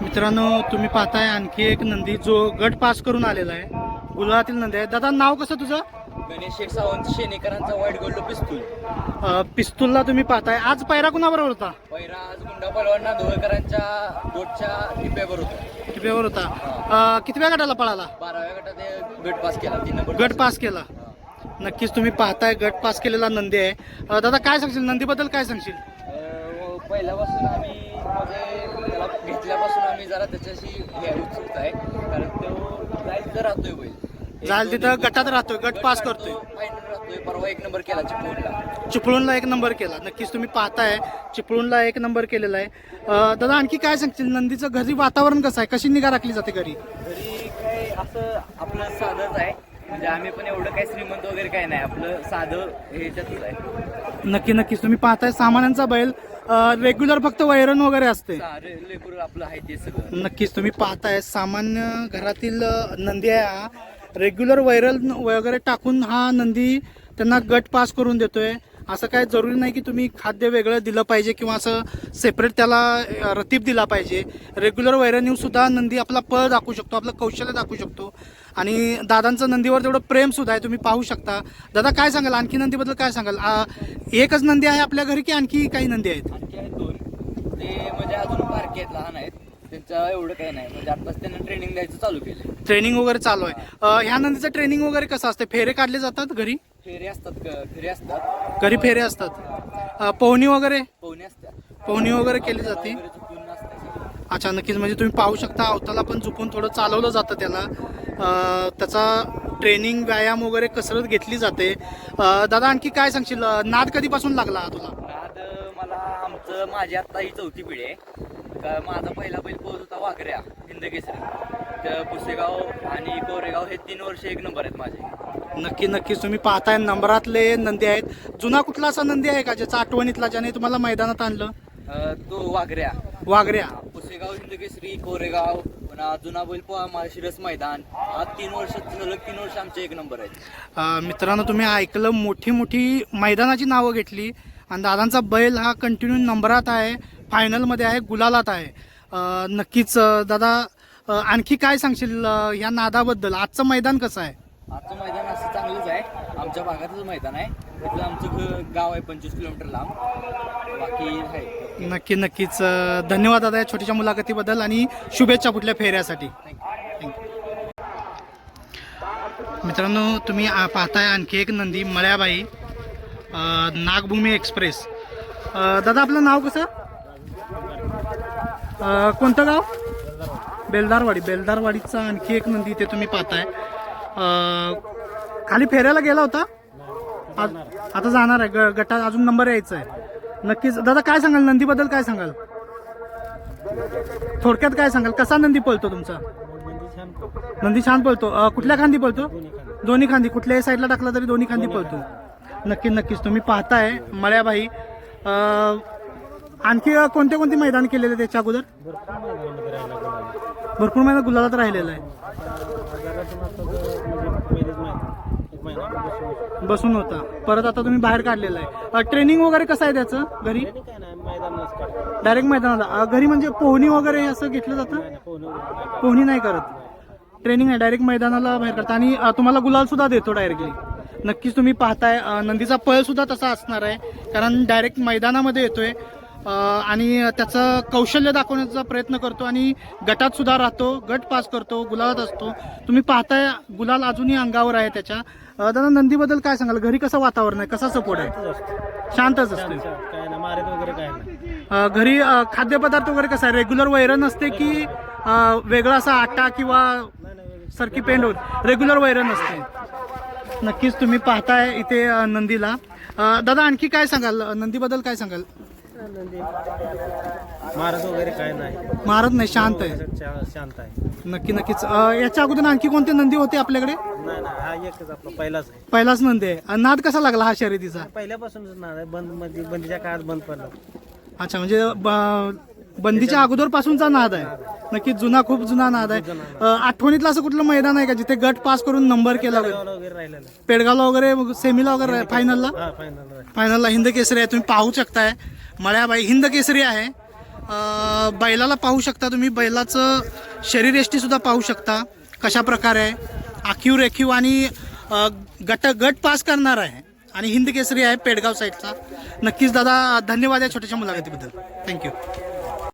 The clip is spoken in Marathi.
मित्रांनो तुम्ही पाहताय आणखी एक नंदी जो गट पास करून आलेला आहे. गुजरातील नंदी आहे. दादा नाव कसं तुझं? गणेश शेठ सावंत शेणेकरांचा वाईट गोल्ड पिस्तूल. अं, पिस्तूलला तुम्ही पाहताय. आज पैरा कुणाबरोबर होता? पहिला आज गुंडा पलवान नांदोळकरांच्या बोटच्या टिप्यावर होता. टिपेवर होता. अं, कितव्या गटाला पळाला? बाराव्या गटात हे गट पास केला तीन नंबर गट पास केला. नक्कीच तुम्ही पाहताय गट पास केलेला नंदी आहे. अं, दादा काय सांगशील? नंदीबद्दल काय सांगशील? अं, पहिल्यापासून आम्ही म्हणजे त्याला घेतल्यापासून आम्ही जरा त्याच्याशी उत्सुक आहे. कारण तो जाईल तिथं राहतोय बैल. दोन तिथं गटात राहतोय गट पास करतोय. राहतोय परवा एक नंबर केला चिपळूणला. चिपळूणला एक नंबर केला. नक्कीच तुम्ही पाहताय चिपळूणला एक नंबर केलेला आहे. दादा आणखी काय सांगशील? नंदीचं घरी वातावरण कसं आहे? कशी निगा राखली जाते घरी? तरी काय असं आपलं साधंच आहे. म्हणजे आम्ही पण एवढं काही श्रीमंत वगैरे काय नाही. आपलं साधं ह्याच्यातच आहे. नक्की नक्कीच. तुम्ही पाहताय सामान्यांचा बैल रेग्युलर फक्त वैरण वगैरे असते. सारे लेकरू आपलं आहे ते सगळं. नक्कीच. तुम्ही पाहताय सामान्य घरातील नंदी आहे हा. रेग्युलर वैरल वगैरे टाकून हा नंदी त्यांना गट पास करून देतोय. असं काय जरुरी नाही की तुम्ही खाद्य वेगळं दिलं पाहिजे किंवा असं सेपरेट त्याला रतीब दिला पाहिजे. रेग्युलर वैरणीव सुद्धा नंदी आपला पळ दाखवू शकतो आपलं कौशल्य दाखवू शकतो. आणि दादांचं नंदीवर तेवढं प्रेम सुद्धा आहे तुम्ही पाहू शकता. दादा काय सांगाल? आणखी नंदीबद्दल काय सांगाल? आ, एकच नंदी आहे आपल्या घरी की आणखी काही नंदी आहेत? आणखी आहेत दोन. ते म्हणजे अजून बारके आहेत लहान आहेत. त्यांचं एवढं काही नाही. म्हणजे आताच त्यांना ट्रेनिंग द्यायचं चालू केलं ट्रेनिंग वगैरे चालू आहे. अ, ह्या नंदीचं ट्रेनिंग वगैरे कसं असते? फेरे काढले जातात घरी? फेरे असतात क- फेरे असतात. घरी फेरे असतात. अ, पोहणी वगैरे? पोहणे असतात. पोहणी वगैरे केली जाते. वगैरे चुकून नसतात अच्छा नक्कीच. म्हणजे तुम्ही पाहू शकता अवताला पण झुपून थोडं चालवलं जातं त्याला. त्याचा ट्रेनिंग व्यायाम वगैरे कसरत घेतली जाते. दादा आणखी काय सांगशील? नाद कधीपासून लागला तुला? नाद मला आमचं माझी आता ही चौथी पिढी आहे. का माझा पहिला बैल पोहत होता वाघऱ्या हिंदकेसरी तर पुसेगाव आणि कोरेगाव हे तीन वर्ष एक नंबर आहेत माझे. नक्की नक्कीच तुम्ही पाहताय नंबरातले नंदी आहेत. जुना कुठला असा नंदी आहे का ज्याचा आठवणीतला ज्याने तुम्हाला मैदानात आणलं? तो वाघऱ्या. वाघऱ्या. पुसेगाव हिंदकेसरी कोरेगाव जुना बैल पोहा शिरस मैदान. हा तीन वर्ष सलग तीन वर्ष आमचे एक नंबर आहेत. मित्रांनो तुम्ही ऐकलं मोठी मोठी मैदानाची नावं घेतली. आणि दादांचा बैल हा कंटिन्यू नंबरात आहे फायनलमध्ये आहे गुलालात आहे. नक्कीच दादा आणखी काय सांगशील अ, या नादाबद्दल? आजचं मैदान कसं आहे? आजचं मैदान असं आमच्या भागातच मैदान आहे. तिथलं आमचं गाव आहे पंचवीस किलोमीटर लांब. बाकी आहे. नक्की नक्कीच. अ, धन्यवाद दादा या छोट्याशा मुलाखतीबद्दल आणि शुभेच्छा पुढल्या फेऱ्यासाठी. मित्रांनो तुम्ही आ- पाहताय आणखी एक नंदी मळ्याबाई अ, नागभूमी एक्सप्रेस. अ, दादा आपलं नाव कसं? अ, कोणतं गाव? बेलदारवाडी. बेलदारवाडीचा आणखी एक नंदी इथे तुम्ही पाहताय. अ, खाली फेऱ्याला गेला होता? आज आता जाणार आहे. ग- गटात अजून नंबर यायचा आहे नक्कीच. दादा काय सांगाल? नंदीबद्दल काय सांगाल? थोडक्यात काय सांगाल? कसा नंदी पळतो तुमचा? नंदी छान पळतो. कुठल्या खांदी पळतो? दोन्ही खांदी. कुठल्याही साईडला टाकला तरी दोन्ही खांदी पळतो. नक्की नक्कीच. तुम्ही पाहताय. मळ्याबाई. आणखी कोणते कोणते मैदान केलेले त्याच्या अगोदर? भरपूर महिना गुलाबात राहिलेला आहे. बसून होता. परत आता तुम्ही बाहेर काढलेला आहे. ट्रेनिंग वगैरे कसं आहे त्याचं घरी? डायरेक्ट मैदानाला घरी म्हणजे पोहणी वगैरे असं घेतलं जातं? पोहणी नाही करत. ट्रेनिंग आहे डायरेक्ट मैदानाला बाहेर करता आणि तुम्हाला गुलाल सुद्धा देतो डायरेक्टली नक्कीच तुम्ही पाहताय. नंदीचा पळ सुद्धा तसा असणार आहे. कारण डायरेक्ट मैदानामध्ये येतोय. आणि त्याचं कौशल्य दाखवण्याचा प्रयत्न करतो आणि गटात सुद्धा राहतो गट पास करतो गुलालात असतो. तुम्ही पाहताय गुलाल अजूनही अंगावर आहे त्याच्या. दादा नंदीबद्दल काय सांगाल? घरी कसं वातावरण आहे? कसा सपोर्ट आहे? शांतच असतो. घरी खाद्यपदार्थ वगैरे कसं आहे? रेग्युलर वैरण असते की वेगळा असा आटा किंवा सरकी पेंड होत? रेग्युलर वैरण असते नक्कीच तुम्ही पाहताय इथे नंदीला. दादा आणखी काय सांगाल? नंदीबद्दल काय सांगाल? मारत वगैरे काय नाही. महाराज नाही शांत आहे. शा- शांत आहे. नक्की नक्कीच. अ, याच्या अगोदर आणखी कोणते नंदी होते आपल्याकडे? नाही नाही हा एकच आपला पहिलाच आहे. पहिलाच नंदी आहे. नाद कसा लागला हा शर्यतीचा? पहिल्यापासूनच ना बंदमध्ये बंदीच्या काळात बंद पडला. अच्छा म्हणजे ब- बंदीच्या अगोदर पासूनचा नाद आहे. नक्की जुना खूप जुना नाद आहे. अ, आठवणीतलं असं कुठलं मैदान आहे का जिथे गट पास करून नंबर केला वगैरे? गावाला वगैरे राहिलेलं. आहे. पेडगावला वगैरे सेमीला वगैरे फायनलला हा फायनल फायनलला हिंद केसरी आहे तुम्ही पाहू शकताय. मळ्याबाई हिंद केसरी आहे. बैलाला पाहू शकता तुम्ही. बैलाचं शरीर पाहू शकता. कशा प्रकारे आहे आखीव रेखीव आणि गट गट पास करणार आहे. आणि हिंद केसरी आहे पेडगाव साईडचा. नक्कीच दादा धन्यवाद या छोट्याशा मुलाखतीबद्दल. थँक्यू